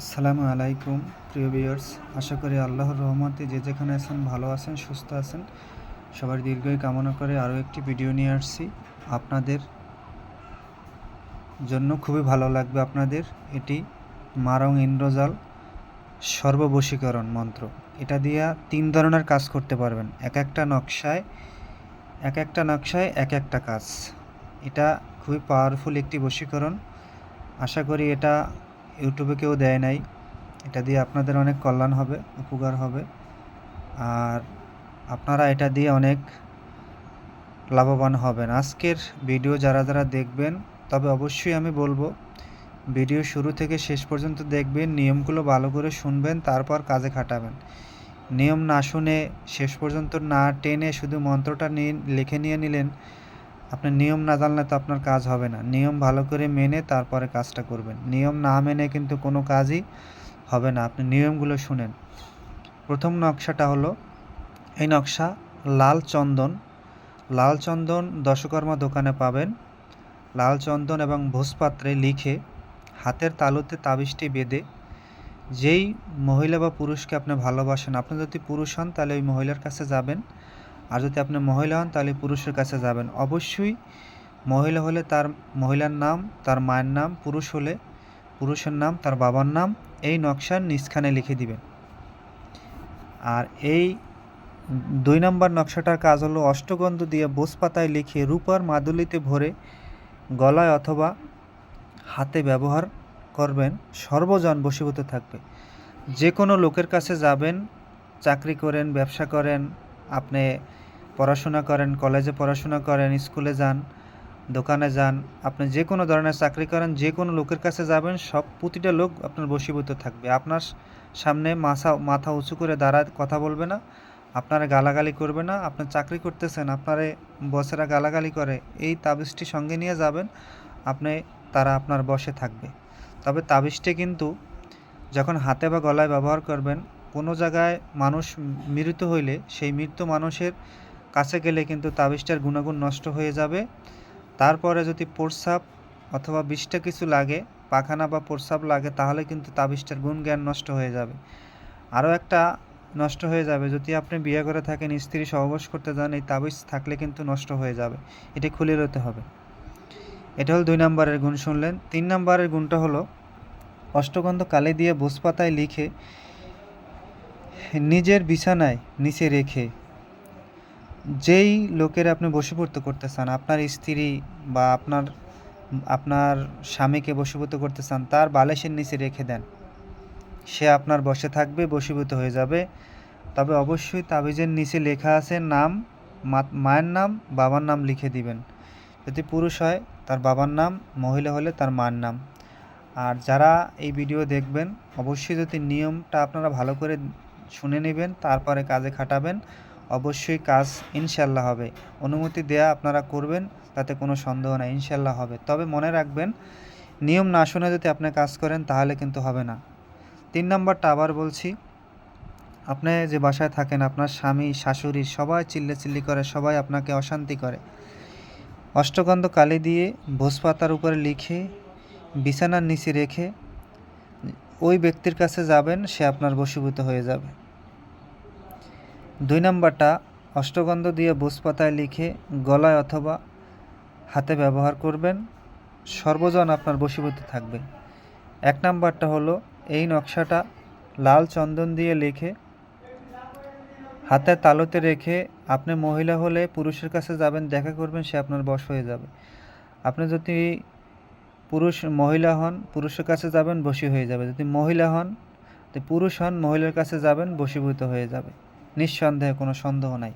আসসালামু আলাইকুম, প্রিয় ভিউয়ার্স। আশা করি আল্লাহর রহমতে যে যেখানে আছেন, ভালো আছেন, সুস্থ আছেন। সবার দীর্ঘই কামনা করে আরও একটি ভিডিও নিয়ে আসছি। আপনাদের জন্য খুবই ভালো লাগবে আপনাদের। এটি মারং ইন্দ্রজাল সর্ববশীকরণ মন্ত্র। এটা দিয়া তিন ধরনের কাজ করতে পারবেন। এক একটা নকশায়, এক একটা নকশায় এক একটা কাজ। এটা খুবই পাওয়ারফুল একটি বশীকরণ। আশা করি এটা ইউটিউবে কেউ দেয় নাই। এটা দিয়ে আপনাদের অনেক কল্যাণ হবে, উপকার হবে। আর আপনারা এটা দিয়ে অনেক লাভবান হবেন। আজকের ভিডিও যারা যারা দেখবেন, তবে অবশ্যই আমি বলব, ভিডিও শুরু থেকে শেষ পর্যন্ত দেখবেন, নিয়মগুলো ভালো করে শুনবেন, তারপর কাজে খাটাবেন। নিয়ম না শুনে শেষ পর্যন্ত না টেনে শুধু মন্ত্রটা নিয়ে, লিখে নিয়ে নিলেন আপনার নিয়ম না জানলে তো আপনার কাজ হবে না। নিয়ম ভালো করে মেনে তারপরে কাজটা করবেন। নিয়ম না মেনে কিন্তু কোনো কাজই হবে না। আপনি নিয়মগুলো শুনেন। প্রথম নকশাটা হলো, এই নকশা লাল চন্দন। লাল চন্দন দশকর্মা দোকানে পাবেন। লাল চন্দন এবং ভোজপাত্রে লিখে হাতের তালুতে তাবিজটি বেঁধে যেই মহিলা বা পুরুষকে আপনি ভালোবাসেন, আপনি যদি পুরুষ হন, তাহলে ওই মহিলার কাছে যাবেন। আর যদি আপনি মহিলা হন, তাহলে পুরুষের কাছে যাবেন। অবশ্যই মহিলা হলে তার মহিলার নাম, তার মায়ের নাম, পুরুষ হলে পুরুষের নাম, তার বাবার নাম, এই নকশার নিচখানে লিখে দিবেন। আর এই দুই নম্বর নকশাটার কাজ হলো অষ্টগন্ধ দিয়ে বোস পাতায় লিখে রূপার মাদুলিতে ভরে গলায় অথবা হাতে ব্যবহার করবেন, সর্বজন বশীভূত থাকবে। যে কোনো লোকের কাছে যাবেন, চাকরি করেন, ব্যবসা করেন, আপনি পড়াশোনা করেন, কলেজে পড়াশোনা করেন, স্কুলে যান, দোকানে যান, আপনি যে কোনো ধরনের চাকরি করেন, যে কোনো লোকের কাছে যাবেন, সব প্রতিটা লোক আপনার বশীভূত থাকবে। আপনার সামনে মাথা মাথা উঁচু করে দাঁড়ায় কথা বলবে না, আপনারা গালাগালি করবে না, আপনি চাকরি করতেছেন, আপনারে বসেরা গালাগালি করে, এই তাবিজটি সঙ্গে নিয়ে যাবেন, আপনি, তারা আপনার বসে থাকবে। তবে তাবিজটি কিন্তু যখন হাতে বা গলায় ব্যবহার করবেন, কোনো জায়গায় মানুষ মৃত হইলে সেই মৃত মানুষের কাছে গেলে কিন্তু তাবিজটার গুণাগুণ নষ্ট হয়ে যাবে। তারপরে যদি প্রস্রাব অথবা বিষটা কিছু লাগে, পাখানা বা প্রস্রাব লাগে, তাহলে কিন্তু তাবিজটার গুণ জ্ঞান নষ্ট হয়ে যাবে। আরও একটা নষ্ট হয়ে যাবে, যদি আপনি বিয়ে করে থাকেন, স্ত্রী সহবাস করতে যান, এই তাবিজ থাকলে কিন্তু নষ্ট হয়ে যাবে। এটি খুলে নিতে হবে। এটা হল দুই নম্বরের গুণ শুনলেন। তিন নম্বরের গুণটা হলো, অষ্টগন্ধ কালি দিয়ে বোসপাতায় লিখে নিজের বিছানায় নিচে রেখে যেই লোকের আপনি বশীভূত করতে চান আপনার স্ত্রী বা আপনার আপনার স্বামীকে বশীভূত করতে চান তার বালিশের নিচে রেখে দেন। সে আপনার বসে থাকবে, বশীভূত হয়ে যাবে। তবে অবশ্যই তাবিজের নিচে লেখা আছে, নাম মায়ের নাম, বাবার নাম লিখে দিবেন। যদি পুরুষ হয়, তার বাবার নাম, মহিলা হলে তার মার নাম। আর যারা এই ভিডিও দেখবেন, অবশ্যই যদি নিয়মটা আপনারা ভালো করে শুনে নেবেন, তারপরে কাজে খাটাবেন অবশ্যই কাজ ইনশাল্লাহ হবে। অনুমতি দেয়া আপনারা করবেন, তাতে কোনো সন্দেহ নাই, ইনশাল্লাহ হবে। তবে মনে রাখবেন, নিয়ম না শুনে যদি আপনি কাজ করেন, তাহলে কিন্তু হবে না। তিন নম্বরটা আবার বলছি, আপনি যে বাসায় থাকেন, আপনার স্বামী, শাশুড়ি সবাই চিল্লে চিল্লি করে, সবাই আপনাকে অশান্তি করে। অষ্টগন্ধ কালি দিয়ে ভোজপাতার উপরে লিখে, বিছানার নিচে রেখে, ওই ব্যক্তির কাছে যাবেন, সে আপনার বশীভূত হয়ে যাবে। দুই নাম্বারটা অষ্টগন্ধ দিয়ে ভোজপাতায় লিখে গলায় অথবা হাতে ব্যবহার করবেন। সর্বজন আপনার বশীভূত থাকবে। এক নাম্বারটা হলো, এই নকশাটা লাল চন্দন দিয়ে লিখে হাতে তালুতে রেখে আপনি মহিলা হলে পুরুষের কাছে যাবেন, দেখা করবেন, সে আপনার বশ হয়ে যাবে। আপনি যদি পুরুষ মহিলা হন, পুরুষের কাছে যাবেন, বশী হয়ে যাবে। যদি মহিলা হন তো পুরুষ হন, মহিলার কাছে যাবেন, বশীভূত হয়ে যাবে। নিঃসন্দেহে কোনো সন্দেহ নাই।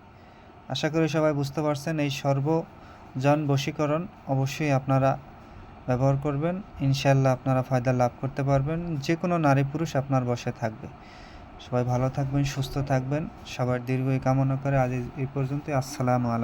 আশা করি সবাই বুঝতে পারছেন, এই সর্বজন বশীকরণ অবশ্যই আপনারা ব্যবহার করবেন। ইনশাল্লাহ আপনারা ফায়দা লাভ করতে পারবেন। যে কোনো নারী পুরুষ আপনার বসে থাকবে। সবাই ভালো থাকবেন, সুস্থ থাকবেন। সবার দীর্ঘই কামনা করে আজ এই পর্যন্ত আসসালামু আলাইকুম।